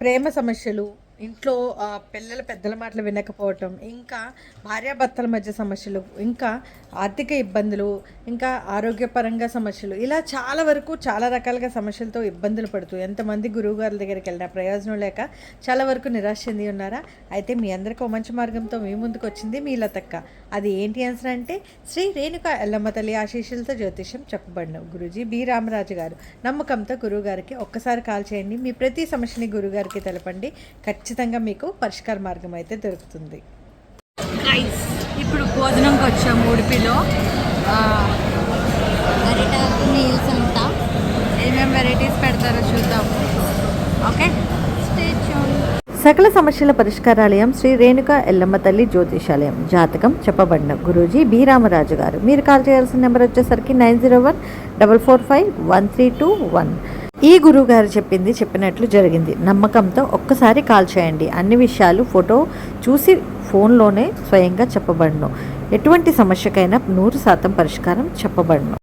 ప్రేమ సమస్యలు ఇంట్లో పిల్లల పెద్దల మాటలు వినకపోవటం ఇంకా భార్యాభర్తల మధ్య సమస్యలు ఇంకా ఆర్థిక ఇబ్బందులు ఇంకా ఆరోగ్యపరంగా సమస్యలు ఇలా చాలా వరకు చాలా రకాలుగా సమస్యలతో ఇబ్బందులు పడుతూ ఎంతమంది గురువుగారుల దగ్గరికి వెళ్ళినా ప్రయోజనం లేక చాలా వరకు నిరాశ చెంది ఉన్నారా? అయితే మీ అందరికీ ఒక మంచి మార్గంతో మీ ముందుకు వచ్చింది మీ లతక్క. అది ఏంటి ఆన్సర్ అంటే శ్రీ రేణుక ఎల్లమ్మ తల్లి ఆశీస్సులతో జ్యోతిష్యం చెప్పబడిన గురుజీ బి రామరాజు గారు. నమ్మకంతో గురువుగారికి ఒక్కసారి కాల్ చేయండి. మీ ప్రతి సమస్యని గురుగారికి తెలపండి. ఖచ్చితంగా మీకు పరిష్కార మార్గం అయితే దొరుకుతుంది. ఇప్పుడు భోజనంకి వచ్చాము ఉడిపిలో. ఆ, అరిటాకు నీల్స్ అంతా ఏమేం వెరైటీస్ పెడతారో చూద్దాం. ఓకే? సకల సమస్యల పరిష్కారాలయం శ్రీ రేణుక ఎల్లమ్మ తల్లి జ్యోతిషాలయం. జాతకం చెప్పబడిన గురూజీ బి రామరాజు గారు. మీరు కాల్ చేయాల్సిన నెంబర్ వచ్చేసరికి nine zero one double four five one three two one. ఈ గురువు గారు చెప్పింది చెప్పినట్లు జరిగింది. నమ్మకంతో ఒక్కసారి కాల్ చేయండి. అన్ని విషయాలు ఫోటో చూసి ఫోన్లోనే స్వయంగా చెప్పబడను. ఎటువంటి సమస్యకైనా నూరు శాతం పరిష్కారం చెప్పబడను.